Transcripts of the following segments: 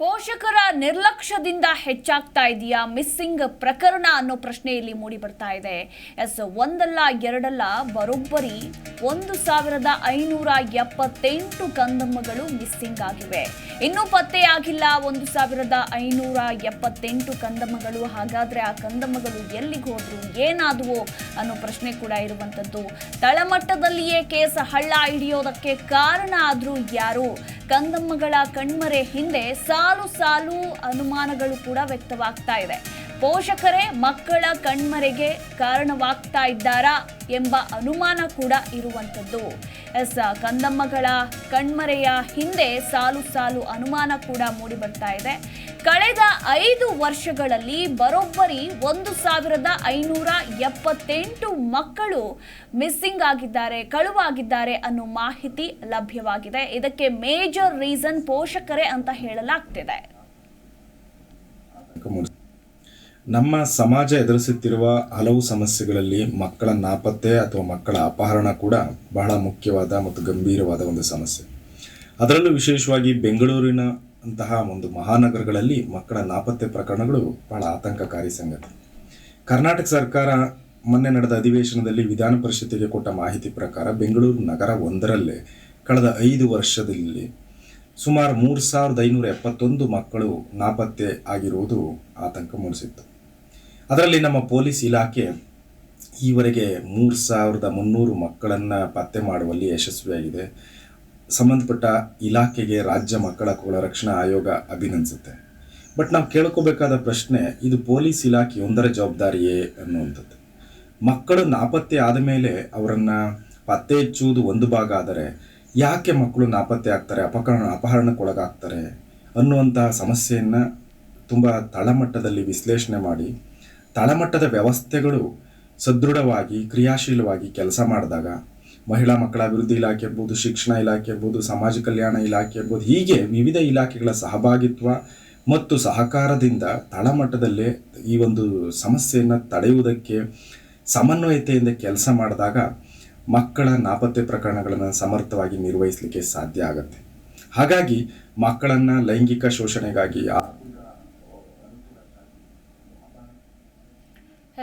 ಪೋಷಕರ ನಿರ್ಲಕ್ಷ್ಯದಿಂದ ಹೆಚ್ಚಾಗ್ತಾ ಇದೆಯಾ? ಮಿಸ್ಸಿಂಗ್ ಪ್ರಕರಣ ಅನ್ನೋ ಪ್ರಶ್ನೆಯಲ್ಲಿ ಮೂಡಿ ಬರ್ತಾ ಇದೆ. ಎಸ್ ಒಂದಲ್ಲ, ಎರಡಲ್ಲ, ಬರೋಬ್ಬರಿ. ಒಂದು ಸಾವಿರದ ಐನೂರ ಎಪ್ಪತ್ತೆಂಟು ಕಂದಮ್ಮಗಳು ಮಿಸ್ಸಿಂಗ್ ಆಗಿವೆ. ಇನ್ನೂ ಪತ್ತೆಯಾಗಿಲ್ಲ ಒಂದು ಸಾವಿರದ ಐನೂರ ಎಪ್ಪತ್ತೆಂಟು ಕಂದಮ್ಮಗಳು. ಹಾಗಾದ್ರೆ ಆ ಕಂದಮ್ಮಗಳು ಎಲ್ಲಿಗೆ ಹೋದ್ರು, ಏನಾದವು ಅನ್ನೋ ಪ್ರಶ್ನೆ ಕೂಡ ಇರುವಂತದ್ದು ತಳಮಟ್ಟದಲ್ಲಿಯೇ ಕೇಸ್ ಹಳ್ಳ ಹಿಡಿಯೋದಕ್ಕೆ ಕಾರಣ ಆದರೂ ಯಾರು? ಕಂದಮ್ಮಗಳ ಕಣ್ಮರೆ ಹಿಂದೆ ಸಾಲು ಸಾಲು ಅನುಮಾನಗಳು ಕೂಡ ವ್ಯಕ್ತವಾಗ್ತಾ ಇದೆ ಪೋಷಕರೇ, ಮಕ್ಕಳ ಕಣ್ಮರೆಗೆ ಕಾರಣವಾಗ್ತಾ ಇದ್ದಾರಾ ಎಂಬ ಅನುಮಾನ ಕೂಡ ಇರುವಂಥದ್ದು. ಎಸ್, ಕಂದಮ್ಮಗಳ ಕಣ್ಮರೆಯ ಹಿಂದೆ ಸಾಲು ಸಾಲು ಅನುಮಾನ ಕೂಡ ಮೂಡಿ ಬರ್ತಾ ಇದೆ. ಕಳೆದ ಐದು ವರ್ಷಗಳಲ್ಲಿ ಬರೋಬ್ಬರಿ ಒಂದು ಸಾವಿರದ ಐನೂರ ಎಪ್ಪತ್ತೆಂಟು ಮಕ್ಕಳು ಮಿಸ್ಸಿಂಗ್ ಆಗಿದ್ದಾರೆ, ಕಳುವಾಗಿದ್ದಾರೆ ಅನ್ನೋ ಮಾಹಿತಿ ಲಭ್ಯವಾಗಿದೆ. ಇದಕ್ಕೆ ಮೇಜರ್ ರೀಸನ್ ಪೋಷಕರೇ ಅಂತ ಹೇಳಲಾಗ್ತಿದೆ. ನಮ್ಮ ಸಮಾಜ ಎದುರಿಸುತ್ತಿರುವ ಹಲವು ಸಮಸ್ಯೆಗಳಲ್ಲಿ ಮಕ್ಕಳ ನಾಪತ್ತೆ ಅಥವಾ ಮಕ್ಕಳ ಅಪಹರಣ ಕೂಡ ಬಹಳ ಮುಖ್ಯವಾದ ಮತ್ತು ಗಂಭೀರವಾದ ಒಂದು ಸಮಸ್ಯೆ. ಅದರಲ್ಲೂ ವಿಶೇಷವಾಗಿ ಬೆಂಗಳೂರಿನ ಅಂತಹ ಒಂದು ಮಹಾನಗರಗಳಲ್ಲಿ ಮಕ್ಕಳ ನಾಪತ್ತೆ ಪ್ರಕರಣಗಳು ಬಹಳ ಆತಂಕಕಾರಿ ಸಂಗತಿ. ಕರ್ನಾಟಕ ಸರ್ಕಾರ ಮೊನ್ನೆ ನಡೆದ ಅಧಿವೇಶನದಲ್ಲಿ ವಿಧಾನ ಪರಿಷತ್ತಿಗೆ ಕೊಟ್ಟ ಮಾಹಿತಿ ಪ್ರಕಾರ ಬೆಂಗಳೂರು ನಗರ ಒಂದರಲ್ಲೇ ಕಳೆದ ಐದು ವರ್ಷದಲ್ಲಿ ಸುಮಾರು ಮೂರು ಸಾವಿರದ ಐನೂರ ಎಪ್ಪತ್ತೊಂದು ಮಕ್ಕಳು ನಾಪತ್ತೆ ಆಗಿರುವುದು ಆತಂಕ ಮೂಡಿಸಿತ್ತು. ಅದರಲ್ಲಿ ನಮ್ಮ ಪೊಲೀಸ್ ಇಲಾಖೆ ಈವರೆಗೆ ಮೂರು ಸಾವಿರದ ಮುನ್ನೂರು ಮಕ್ಕಳನ್ನು ಪತ್ತೆ ಮಾಡುವಲ್ಲಿ ಯಶಸ್ವಿಯಾಗಿದೆ. ಸಂಬಂಧಪಟ್ಟ ಇಲಾಖೆಗೆ ರಾಜ್ಯ ಮಕ್ಕಳ ಹಕ್ಕುಗಳ ರಕ್ಷಣಾ ಆಯೋಗ ಅಭಿನಂದಿಸುತ್ತೆ. ಬಟ್ ನಾವು ಕೇಳ್ಕೋಬೇಕಾದ ಪ್ರಶ್ನೆ, ಇದು ಪೊಲೀಸ್ ಇಲಾಖೆಯೊಂದರ ಜವಾಬ್ದಾರಿಯೇ ಅನ್ನುವಂಥದ್ದು. ಮಕ್ಕಳು ನಾಪತ್ತೆ ಆದ ಮೇಲೆ ಅವರನ್ನು ಪತ್ತೆ ಹಚ್ಚುವುದು ಒಂದು ಭಾಗ ಆದರೆ, ಯಾಕೆ ಮಕ್ಕಳು ನಾಪತ್ತೆ ಆಗ್ತಾರೆ, ಅಪಕರಣ, ಅಪಹರಣಕ್ಕೊಳಗಾಗ್ತಾರೆ ಅನ್ನುವಂತಹ ಸಮಸ್ಯೆಯನ್ನು ತುಂಬ ತಳಮಟ್ಟದಲ್ಲಿ ವಿಶ್ಲೇಷಣೆ ಮಾಡಿ, ತಳಮಟ್ಟದ ವ್ಯವಸ್ಥೆಗಳು ಸದೃಢವಾಗಿ, ಕ್ರಿಯಾಶೀಲವಾಗಿ ಕೆಲಸ ಮಾಡಿದಾಗ ಮಹಿಳಾ ಮಕ್ಕಳ ಅಭಿವೃದ್ಧಿ ಇಲಾಖೆ ಇರ್ಬೋದು ಶಿಕ್ಷಣ ಇಲಾಖೆ ಇರ್ಬೋದು ಸಮಾಜ ಕಲ್ಯಾಣ ಇಲಾಖೆ ಇರ್ಬೋದು ಹೀಗೆ ವಿವಿಧ ಇಲಾಖೆಗಳ ಸಹಭಾಗಿತ್ವ ಮತ್ತು ಸಹಕಾರದಿಂದ ತಳಮಟ್ಟದಲ್ಲೇ ಈ ಒಂದು ಸಮಸ್ಯೆಯನ್ನು ತಡೆಯುವುದಕ್ಕೆ ಸಮನ್ವಯತೆಯಿಂದ ಕೆಲಸ ಮಾಡಿದಾಗ ಮಕ್ಕಳ ನಾಪತ್ತೆ ಪ್ರಕರಣಗಳನ್ನು ಸಮರ್ಥವಾಗಿ ನಿರ್ವಹಿಸಲಿಕ್ಕೆ ಸಾಧ್ಯ ಆಗುತ್ತೆ. ಹಾಗಾಗಿ ಮಕ್ಕಳನ್ನು ಲೈಂಗಿಕ ಶೋಷಣೆಗಾಗಿ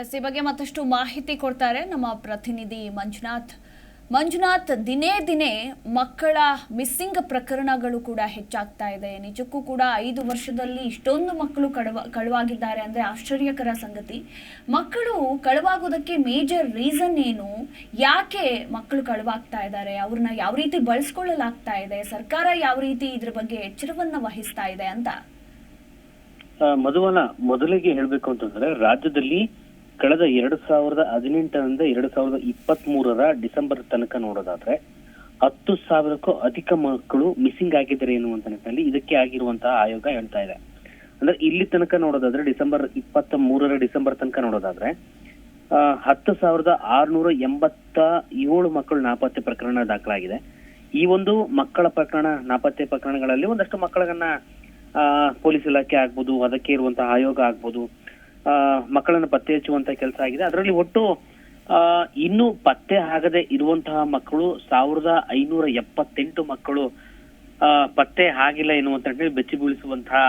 ಎಸ್ ಈ ಬಗ್ಗೆ ಮತ್ತಷ್ಟು ಮಾಹಿತಿ ಕೊಡ್ತಾರೆ ನಮ್ಮ ಪ್ರತಿನಿಧಿ ಮಂಜುನಾಥ್. ಮಂಜುನಾಥ್ ದಿನೇ ದಿನೇ ಮಕ್ಕಳ ಮಿಸ್ಸಿಂಗ್ ಪ್ರಕರಣಗಳು ಕೂಡ ಹೆಚ್ಚಾಗ್ತಾ ಇದೆ. ನಿಜಕ್ಕೂ ಕೂಡ ಐದು ವರ್ಷದಲ್ಲಿ ಇಷ್ಟೊಂದು ಮಕ್ಕಳು ಕಳವ ಕಳುವಾಗಿದ್ದಾರೆ ಅಂದರೆ ಆಶ್ಚರ್ಯಕರ ಸಂಗತಿ. ಮಕ್ಕಳು ಕಳುವಾಗೋದಕ್ಕೆ ಮೇಜರ್ ರೀಸನ್ ಏನು? ಯಾಕೆ ಮಕ್ಕಳು ಕಳುವಾಗ್ತಾ ಇದ್ದಾರೆ? ಅವ್ರನ್ನ ಯಾವ ರೀತಿ ಬಳಸ್ಕೊಳ್ಳಲಾಗ್ತಾ ಇದೆ? ಸರ್ಕಾರ ಯಾವ ರೀತಿ ಇದ್ರ ಬಗ್ಗೆ ಎಚ್ಚರವನ್ನ ವಹಿಸ್ತಾ ಇದೆ ಅಂತ. ಮಧುವನ, ಮೊದಲಿಗೆ ಹೇಳ್ಬೇಕು ಅಂತಂದ್ರೆ ರಾಜ್ಯದಲ್ಲಿ ಕಳೆದ ಎರಡು ಸಾವಿರದ ಹದಿನೆಂಟರಿಂದ ಎರಡು ಸಾವಿರದ ಇಪ್ಪತ್ತ್ ಮೂರರ ಡಿಸೆಂಬರ್ ತನಕ ನೋಡೋದಾದ್ರೆ ಹತ್ತು ಸಾವಿರಕ್ಕೂ ಅಧಿಕ ಮಕ್ಕಳು ಮಿಸ್ಸಿಂಗ್ ಆಗಿದ್ದಾರೆ ಎನ್ನುವಂತ ನಿಟ್ಟಿನಲ್ಲಿ ಇದಕ್ಕೆ ಆಗಿರುವಂತಹ ಆಯೋಗ ಹೇಳ್ತಾ ಇದೆ. ಅಂದ್ರೆ ಇಲ್ಲಿ ತನಕ ನೋಡೋದಾದ್ರೆ ಡಿಸೆಂಬರ್ ಇಪ್ಪತ್ತ ಮೂರರ ಡಿಸೆಂಬರ್ ತನಕ ನೋಡೋದಾದ್ರೆ ಹತ್ತು ಸಾವಿರದ ಆರ್ನೂರ ಎಂಬತ್ತ ಏಳು ಮಕ್ಕಳು ನಾಪತ್ತೆ ಪ್ರಕರಣ ದಾಖಲಾಗಿದೆ. ಈ ಒಂದು ಮಕ್ಕಳ ಪ್ರಕರಣ, ನಾಪತ್ತೆ ಪ್ರಕರಣಗಳಲ್ಲಿ ಒಂದಷ್ಟು ಮಕ್ಕಳನ್ನ ಪೊಲೀಸ್ ಇಲಾಖೆ ಆಗ್ಬೋದು ಅದಕ್ಕೆ ಇರುವಂತಹ ಆಯೋಗ ಆಗ್ಬೋದು ಮಕ್ಕಳನ್ನ ಪತ್ತೆ ಹಚ್ಚುವಂತ ಕೆಲಸ ಆಗಿದೆ. ಅದರಲ್ಲಿ ಒಟ್ಟು ಇನ್ನೂ ಪತ್ತೆ ಆಗದೆ ಇರುವಂತಹ ಮಕ್ಕಳು, ಸಾವಿರದ ಐನೂರ ಎಪ್ಪತ್ತೆಂಟು ಮಕ್ಕಳು ಪತ್ತೆ ಆಗಿಲ್ಲ ಎನ್ನುವಂತ ಹೇಳಿ ಬೆಚ್ಚಿ ಬೀಳಿಸುವಂತಹ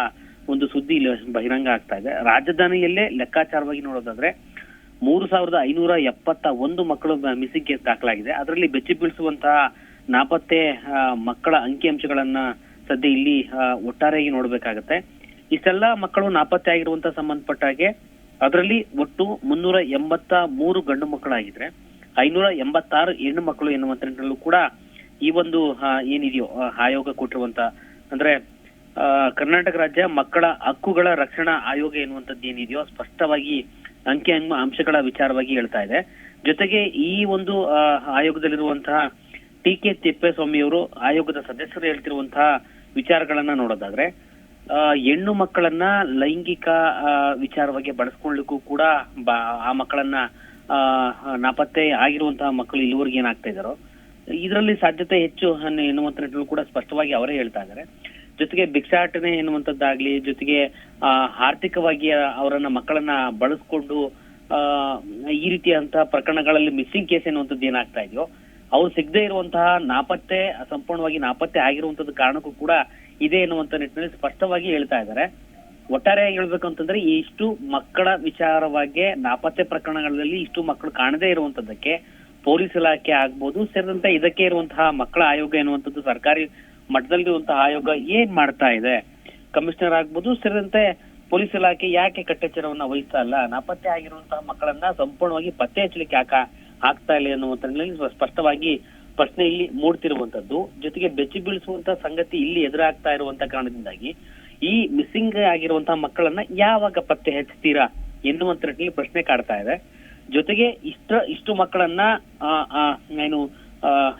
ಒಂದು ಸುದ್ದಿ ಇಲ್ಲಿ ಬಹಿರಂಗ ಆಗ್ತಾ ಇದೆ. ರಾಜಧಾನಿಯಲ್ಲೇ ಲೆಕ್ಕಾಚಾರವಾಗಿ ನೋಡೋದಾದ್ರೆ, ಮೂರು ಸಾವಿರದ ಐನೂರ ಎಪ್ಪತ್ತ ಒಂದು ಮಕ್ಕಳು ಮಿಸ್ಸಿಂಗ್ ಕೇಸ್ ದಾಖಲಾಗಿದೆ. ಅದರಲ್ಲಿ ಬೆಚ್ಚಿ ಬೀಳಿಸುವಂತಹ ನಾಪತ್ತೆ ಮಕ್ಕಳ ಅಂಕಿಅಂಶಗಳನ್ನ ಸದ್ಯ ಇಲ್ಲಿ ಒಟ್ಟಾರೆಯಾಗಿ ನೋಡ್ಬೇಕಾಗತ್ತೆ. ಇಷ್ಟೆಲ್ಲ ಮಕ್ಕಳು ನಾಪತ್ತೆ ಆಗಿರುವಂತ ಸಂಬಂಧಪಟ್ಟ ಹಾಗೆ ಅದರಲ್ಲಿ ಒಟ್ಟು ಮುನ್ನೂರ ಎಂಬತ್ತ ಮೂರು ಗಂಡು ಮಕ್ಕಳಾಗಿದ್ರೆ ಐನೂರ ಎಂಬತ್ತಾರು ಹೆಣ್ಣು ಮಕ್ಕಳು ಎನ್ನುವಂತ ಕೂಡ ಈ ಒಂದು ಏನಿದೆಯೋ ಆಯೋಗ ಕೊಟ್ಟಿರುವಂತ, ಅಂದ್ರೆ ಕರ್ನಾಟಕ ರಾಜ್ಯ ಮಕ್ಕಳ ಹಕ್ಕುಗಳ ರಕ್ಷಣಾ ಆಯೋಗ ಎನ್ನುವಂಥದ್ದು ಏನಿದೆಯೋ ಸ್ಪಷ್ಟವಾಗಿ ಅಂಕಿ ಅಂಶ- ಅಂಶಗಳ ವಿಚಾರವಾಗಿ ಹೇಳ್ತಾ ಇದೆ. ಜೊತೆಗೆ ಈ ಒಂದು ಆಯೋಗದಲ್ಲಿರುವಂತಹ ಟಿ ಕೆ ತಿಪ್ಪೇಸ್ವಾಮಿಯವರು ಆಯೋಗದ ಸದಸ್ಯರು ಹೇಳ್ತಿರುವಂತಹ ವಿಚಾರಗಳನ್ನ ನೋಡೋದಾದ್ರೆ ಹೆಣ್ಣು ಮಕ್ಕಳನ್ನ ಲೈಂಗಿಕ ವಿಚಾರವಾಗಿ ಬಳಸ್ಕೊಳ್ಳಿಕ್ಕೂ ಕೂಡ ಆ ಮಕ್ಕಳನ್ನ ನಾಪತ್ತೆ ಆಗಿರುವಂತಹ ಮಕ್ಕಳು ಇಲ್ಲಿವರೆಗೆ ಏನಾಗ್ತಾ ಇದಾರೋ ಇದರಲ್ಲಿ ಸಾಧ್ಯತೆ ಹೆಚ್ಚು ಎನ್ನುವಂತ ನಿಟ್ಟಿನಲ್ಲೂ ಕೂಡ ಸ್ಪಷ್ಟವಾಗಿ ಅವರೇ ಹೇಳ್ತಾ ಇದ್ದಾರೆ. ಜೊತೆಗೆ ಭಿಕ್ಷಾಟನೆ ಎನ್ನುವಂಥದ್ದಾಗ್ಲಿ, ಜೊತೆಗೆ ಆರ್ಥಿಕವಾಗಿ ಅವರನ್ನ ಮಕ್ಕಳನ್ನ ಬಳಸ್ಕೊಂಡು, ಆ, ಈ ರೀತಿಯಂತಹ ಪ್ರಕರಣಗಳಲ್ಲಿ ಮಿಸ್ಸಿಂಗ್ ಕೇಸ್ ಎನ್ನುವಂಥದ್ದು ಏನಾಗ್ತಾ ಇದೆಯೋ, ಅವ್ರು ಸಿಗದೆ ಇರುವಂತಹ ನಾಪತ್ತೆ, ಸಂಪೂರ್ಣವಾಗಿ ನಾಪತ್ತೆ ಆಗಿರುವಂತದ್ದು ಕಾರಣಕ್ಕೂ ಕೂಡ ಇದೆ ಎನ್ನುವಂತ ನಿಟ್ಟಿನಲ್ಲಿ ಸ್ಪಷ್ಟವಾಗಿ ಹೇಳ್ತಾ ಇದ್ದಾರೆ. ಒಟ್ಟಾರೆಯಾಗಿ ಹೇಳ್ಬೇಕು ಅಂತಂದ್ರೆ ಇಷ್ಟು ಮಕ್ಕಳ ವಿಚಾರವಾಗಿ ನಾಪತ್ತೆ ಪ್ರಕರಣಗಳಲ್ಲಿ ಇಷ್ಟು ಮಕ್ಕಳು ಕಾಣದೇ ಇರುವಂತದ್ದಕ್ಕೆ ಪೊಲೀಸ್ ಇಲಾಖೆ ಆಗ್ಬೋದು, ಸೇರಿದಂತೆ ಇದಕ್ಕೆ ಇರುವಂತಹ ಮಕ್ಕಳ ಆಯೋಗ ಎನ್ನುವಂಥದ್ದು ಸರ್ಕಾರಿ ಮಟ್ಟದಲ್ಲಿ ಇರುವಂತಹ ಆಯೋಗ ಏನ್ ಮಾಡ್ತಾ ಇದೆ? ಕಮಿಷನರ್ ಆಗ್ಬೋದು, ಸೇರಿದಂತೆ ಪೊಲೀಸ್ ಇಲಾಖೆ ಯಾಕೆ ಕಟ್ಟೆಚ್ಚರವನ್ನ ವಹಿಸ್ತಾ ಇಲ್ಲ? ನಾಪತ್ತೆ ಆಗಿರುವಂತಹ ಮಕ್ಕಳನ್ನ ಸಂಪೂರ್ಣವಾಗಿ ಪತ್ತೆ ಹಚ್ಚಲಿಕ್ಕೆ ಯಾಕ ಆಗ್ತಾ ಇಲ್ಲ ಎನ್ನುವಂತ ಸ್ಪಷ್ಟವಾಗಿ ಪ್ರಶ್ನೆ ಇಲ್ಲಿ ಮೂಡ್ತಿರುವಂತದ್ದು. ಜೊತೆಗೆ ಬೆಚ್ಚಿ ಬೀಳಿಸುವಂತ ಸಂಗತಿ ಇಲ್ಲಿ ಎದುರಾಗ್ತಾ ಇರುವಂತ ಕಾರಣದಿಂದಾಗಿ ಈ ಮಿಸ್ಸಿಂಗ್ ಆಗಿರುವಂತಹ ಮಕ್ಕಳನ್ನ ಯಾವಾಗ ಪತ್ತೆ ಹಚ್ತೀರಾ ಎನ್ನುವಂತ ನಿಟ್ಟಿನಲ್ಲಿ ಪ್ರಶ್ನೆ ಕಾಡ್ತಾ ಇದೆ. ಜೊತೆಗೆ ಇಷ್ಟ, ಇಷ್ಟು ಮಕ್ಕಳನ್ನ ಏನು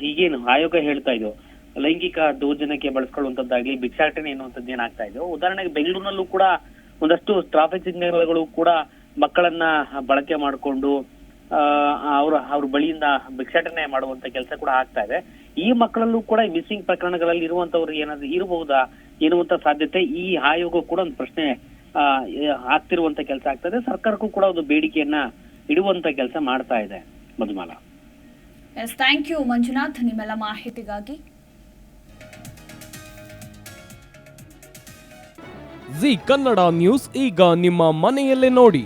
ಈಗೇನು ಆಯೋಗ ಹೇಳ್ತಾ ಇದೆಯೋ, ಲೈಂಗಿಕ ದೌರ್ಜನ್ಯಕ್ಕೆ ಬಳಸ್ಕೊಳ್ಳುವಂತದ್ದಾಗ್ಲಿ, ಭಿಕ್ಷಾಟನೆ ಎನ್ನುವಂಥದ್ದು ಏನಾಗ್ತಾ ಉದಾಹರಣೆಗೆ ಬೆಂಗಳೂರಿನಲ್ಲೂ ಕೂಡ ಒಂದಷ್ಟು ಟ್ರಾಫಿಕ್ ಸಿಗ್ನಲ್ಗಳು ಕೂಡ ಮಕ್ಕಳನ್ನ ಬಳಕೆ ಮಾಡಿಕೊಂಡು ಅವ್ರ ಅವ್ರ ಬಳಿಯಿಂದ ಭಿಕ್ಷಾಟನೆ ಮಾಡುವಂತ ಕೆಲಸ ಕೂಡ ಆಗ್ತಾ ಇದೆ. ಈ ಮಕ್ಕಳಲ್ಲೂ ಕೂಡ ಮಿಸ್ಸಿಂಗ್ ಪ್ರಕರಣಗಳಲ್ಲಿ ಇರುವಂತವ್ರು ಏನಾದ್ರು ಇರಬಹುದಾ ಎನ್ನುವಂತ ಸಾಧ್ಯತೆ ಈ ಆಯೋಗ ಕೂಡ ಒಂದು ಪ್ರಶ್ನೆ ಆಗ್ತಿರುವಂತ ಕೆಲಸ ಆಗ್ತದೆ ಸರ್ಕಾರಕ್ಕೂ ಕೂಡ ಒಂದು ಬೇಡಿಕೆಯನ್ನ ಇಡುವಂತ ಕೆಲಸ ಮಾಡ್ತಾ ಇದೆ Madhumala. Yes thank you Manjunath ನಿಮ್ಮೆಲ್ಲ ಮಾಹಿತಿಗಾಗಿ. ಜಿ ಕನ್ನಡ ನ್ಯೂಸ್ ಈಗ ನಿಮ್ಮ ಮನೆಯಲ್ಲೇ ನೋಡಿ.